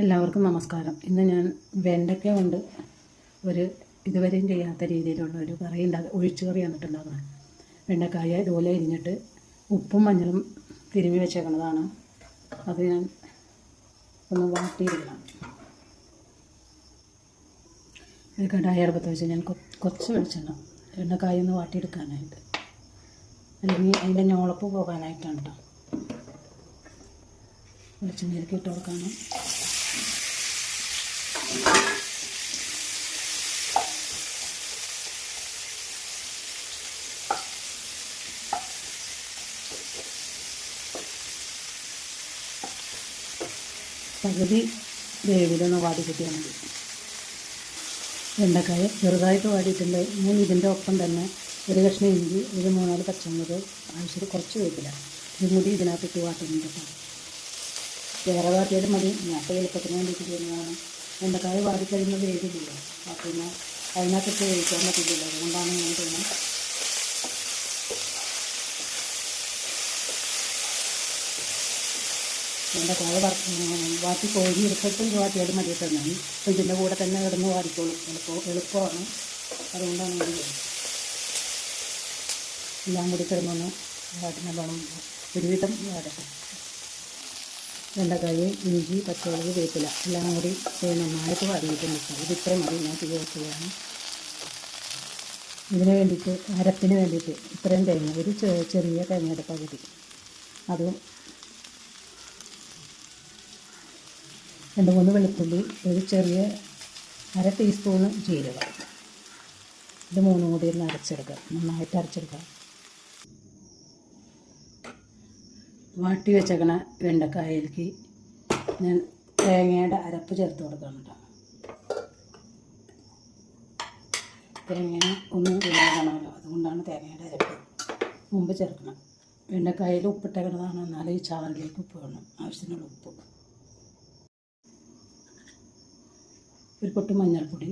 എല്ലാവർക്കും നമസ്കാരം. ഇന്ന് ഞാൻ വെണ്ടയ്ക്ക കൊണ്ട് ഒരു ഇതുവരെയും ചെയ്യാത്ത രീതിയിലുള്ള ഒരു കറി ഉണ്ടാക്കുക ഒഴിച്ചു കറി വന്നിട്ടുണ്ടാക്കുന്നത് വെണ്ടക്കായ ഇതുപോലെ അരിഞ്ഞിട്ട് ഉപ്പും മഞ്ഞളും തിരുമ്മി വെച്ചേക്കുന്നതാണ് അത് ഞാൻ ഒന്ന് വാട്ടിയിരിക്കണം ഒരു കടായ അടുപ്പത്ത് വെച്ച് ഞാൻ കുറച്ച് വെളിച്ചെണ്ണ വെണ്ടക്കായ ഒന്ന് വാട്ടിയെടുക്കാനായിട്ട്. അല്ലെങ്കിൽ അതിന്റെ ഞോളപ്പ് പോകാനായിട്ടാണ് കേട്ടോ വെളിച്ചെണ്ണയിലേക്ക് ഇട്ട് കൊടുക്കാനും പകുതി വേവിലൊന്ന് വാടി കിട്ടിയാൽ മതി. വെണ്ടക്കായ ചെറുതായിട്ട് വാടിയിട്ടുണ്ട്. ഞാൻ ഇതിന്റെ ഒപ്പം തന്നെ ഒരു കഷ്ണം ഇഞ്ചി ഒരു മൂന്നാൽ പച്ചമുളക് ആവശ്യത്തിന് കുറച്ച് വേപ്പില്ല ഇതും ഇതിനകത്ത് ഇതിനകത്തിട്ട് വാട്ടുന്നുണ്ട് കേട്ടോ. വേറെ വാട്ടിയാലും മതി. ഞാൻ എളുപ്പത്തിന് വേണ്ടിയിട്ട് ചെയ്യുന്നതാണ്. വെണ്ടക്കായ വാടിക്കഴിയുമ്പോൾ വേവില്ല. അപ്പോൾ അതിനകത്തിട്ട് വേവിക്കാൻ പറ്റില്ല അതുകൊണ്ടാണ് ഞാൻ ചെയ്യുന്നത് വെണ്ടക്കായ വറ വാട്ടി കോരി എടുത്തിട്ട് ഇത് വാട്ടിയാലും മതി അപ്പോൾ ഇതിന്റെ കൂടെ തന്നെ കിടന്ന് വാടിക്കോളും എളുപ്പം എളുപ്പമാണ്. അതുകൊണ്ടാണ് ഇത് എല്ലാം കൂടി കിടന്നൊന്ന് വാട്ടിനെ നല്ലോണം ഒരുവിധം വാടട്ടെ വെണ്ടക്കായ ഇഞ്ചി പച്ചമുളക് വേപ്പില എല്ലാം കൂടി നന്നായിട്ട് വാടിയിട്ടുണ്ട് ഇത് ഇത്രയും മതി. ഞാൻ ചെയ്യുകയാണ് ഇതിന് വേണ്ടിയിട്ട് അരപ്പിന് വേണ്ടിയിട്ട് ഇത്രയും തേങ്ങ ഒരു ചെറിയ തേങ്ങയുടെ പകുതി. അതും രണ്ട് മൂന്ന് വെളുത്തുള്ളി ഒരു ചെറിയ അര ടീസ്പൂണ് ജീരകം. ഇത് മൂന്നും കൂടി ഒന്ന് അരച്ചെടുക്കുക. നന്നായിട്ട് അരച്ചെടുക്കുക. വാട്ടി വെച്ചേക്കണ വെണ്ടക്കായയിലേക്ക് ഞാൻ തേങ്ങയുടെ അരപ്പ് ചേർത്ത് കൊടുക്കണം കേട്ടോ. തേങ്ങ ഒന്ന് ഇല്ലാതാണല്ലോ അതുകൊണ്ടാണ് തേങ്ങയുടെ അരപ്പ് മുമ്പ് ചേർക്കണം വെണ്ടക്കായയിൽ ഉപ്പിട്ടേക്കണതാണ്. എന്നാലും ഈ ചാറിലേക്ക് ഉപ്പ് വേണം ആവശ്യത്തിനുള്ള ഉപ്പ്. ഒരു പൊട്ട് മഞ്ഞൾപ്പൊടി.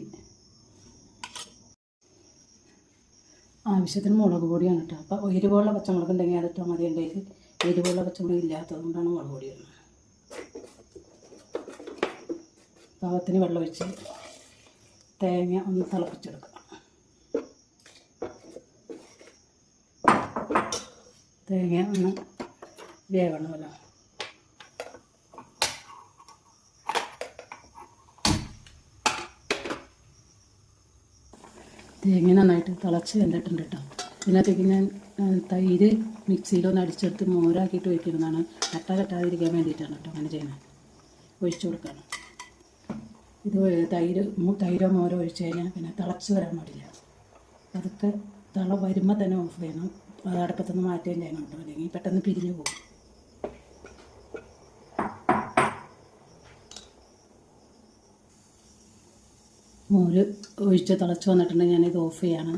ആവശ്യത്തിന് മുളക് പൊടിയാണ് കേട്ടോ. അപ്പോൾ എരിവുള്ള പച്ചമുളക് ഉണ്ടെങ്കിൽ അതിട്ടാൽ മതി. ഉണ്ടെങ്കിൽ എരിവുള്ള പച്ചമുളക് ഇല്ലാത്തത് കൊണ്ടാണ് മുളക് പൊടി ഇടുന്നത്. പാകത്തിന് വെള്ളം ഒഴിച്ച് തേങ്ങ ഒന്ന് തിളപ്പിച്ചെടുക്കുക തേങ്ങ ഒന്ന് വേവണമല്ലോ തേങ്ങ നന്നായിട്ട് തിളച്ച് വെന്തിട്ടുണ്ട് കേട്ടോ. ഇതിനകത്തേക്ക് ഞാൻ തൈര് മിക്സിയിലൊന്ന് അടിച്ചെടുത്ത് മോരാക്കിയിട്ട് ഒഴിക്കുന്നതാണ് കട്ട കെട്ടാതിരിക്കാൻ വേണ്ടിയിട്ടാണ് കേട്ടോ അങ്ങനെ ചെയ്യുന്നത്. ഒഴിച്ചു കൊടുക്കണം. ഇത് തൈര് തൈരോ മോരോ ഒഴിച്ച് കഴിഞ്ഞാൽ പിന്നെ തിളച്ച് വരാൻ പാടില്ല. അതൊക്കെ തിള വരുമ്പോൾ തന്നെ ഓഫ് ചെയ്യണം. അത് അടുപ്പത്തുനിന്ന് മാറ്റുകയും ചെയ്യണം കേട്ടോ. അല്ലെങ്കിൽ പെട്ടെന്ന് പിരിഞ്ഞു പോകും. മോര് ഒഴിച്ച് തിളച്ച് വന്നിട്ടുണ്ടെങ്കിൽ ഞാനിത് ഓഫ് ചെയ്യാണ്.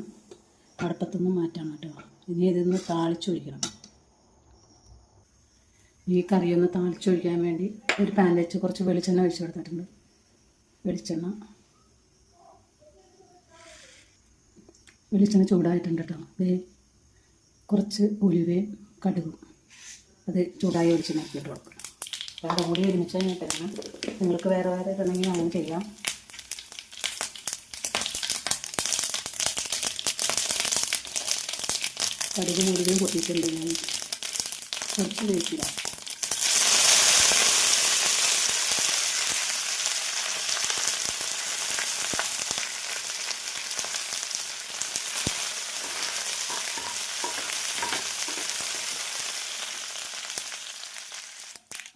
അടുപ്പത്തുനിന്ന് മാറ്റാണ് കേട്ടോ ഇനി ഇതൊന്ന് താളിച്ചൊഴിക്കണം ഈ കറിയൊന്ന് താളിച്ചൊഴിക്കാൻ വേണ്ടി ഒരു പാൻ വെച്ച് കുറച്ച് വെളിച്ചെണ്ണ ഒഴിച്ചു കൊടുത്തിട്ടുണ്ട്. വെളിച്ചെണ്ണ. വെളിച്ചെണ്ണ ചൂടായിട്ടുണ്ട് കേട്ടോ. ഇത് കുറച്ച് ഉലുവയും കടുകും. അത് ചൂടായി ഒഴിച്ച് നോക്കിയിട്ട് കൊടുക്കണം. വേറെ കൂടി ഒരുമിച്ച് കഴിഞ്ഞിട്ടാണ് നിങ്ങൾക്ക് വേറെ വേറെ ഇടണമെങ്കിൽ അങ്ങനെ ചെയ്യാം. കടുക് മുഴുവൻ പൊട്ടിയിട്ടുണ്ട് ഞാൻ. കുറച്ച് വേവിക്കുക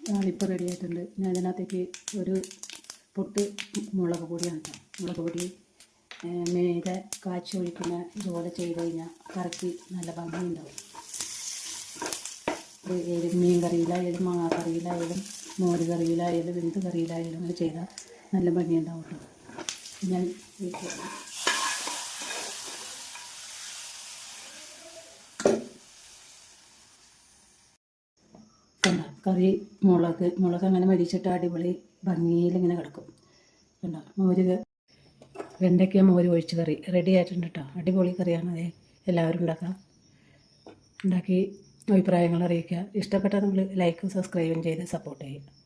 താളിപ്പ് റെഡി ആയിട്ടുണ്ട്. ഞാൻ ഒരു പൊട്ട് മുളക് പൊടിയാണ് മുളക് പൊടി നേരെ കാച്ചി ഒഴിക്കുന്ന ഇതുപോലെ ചെയ്ത് കഴിഞ്ഞാൽ കറിക്ക് നല്ല ഭംഗിയുണ്ടാവും. ഏത് മീൻ കറിയിലായാലും മാങ്ങ കറിയിലായാലും മോര് കറിയിലായാലും എന്ത് കറിയിലായാലും അത് ചെയ്താൽ നല്ല ഭംഗിയുണ്ടാവും കേട്ടോ ഞാൻ കറി മുളക് മുളക് അങ്ങനെ മരിച്ചിട്ട് അടിപൊളി ഭംഗിയിൽ ഇങ്ങനെ കിടക്കും. കണ്ടോ? മോര് വെണ്ടയ്ക്ക മോര് ഒഴിച്ച് കറി. റെഡി ആയിട്ടുണ്ട് കേട്ടോ അടിപൊളി കറിയാണ് അതെ. എല്ലാവരും ഉണ്ടാക്കാം. ഉണ്ടാക്കി അഭിപ്രായങ്ങൾ അറിയിക്കുക. ഇഷ്ടപ്പെട്ടാൽ നിങ്ങൾ ലൈക്കും സബ്സ്ക്രൈബും ചെയ്ത് സപ്പോർട്ട് ചെയ്യുക.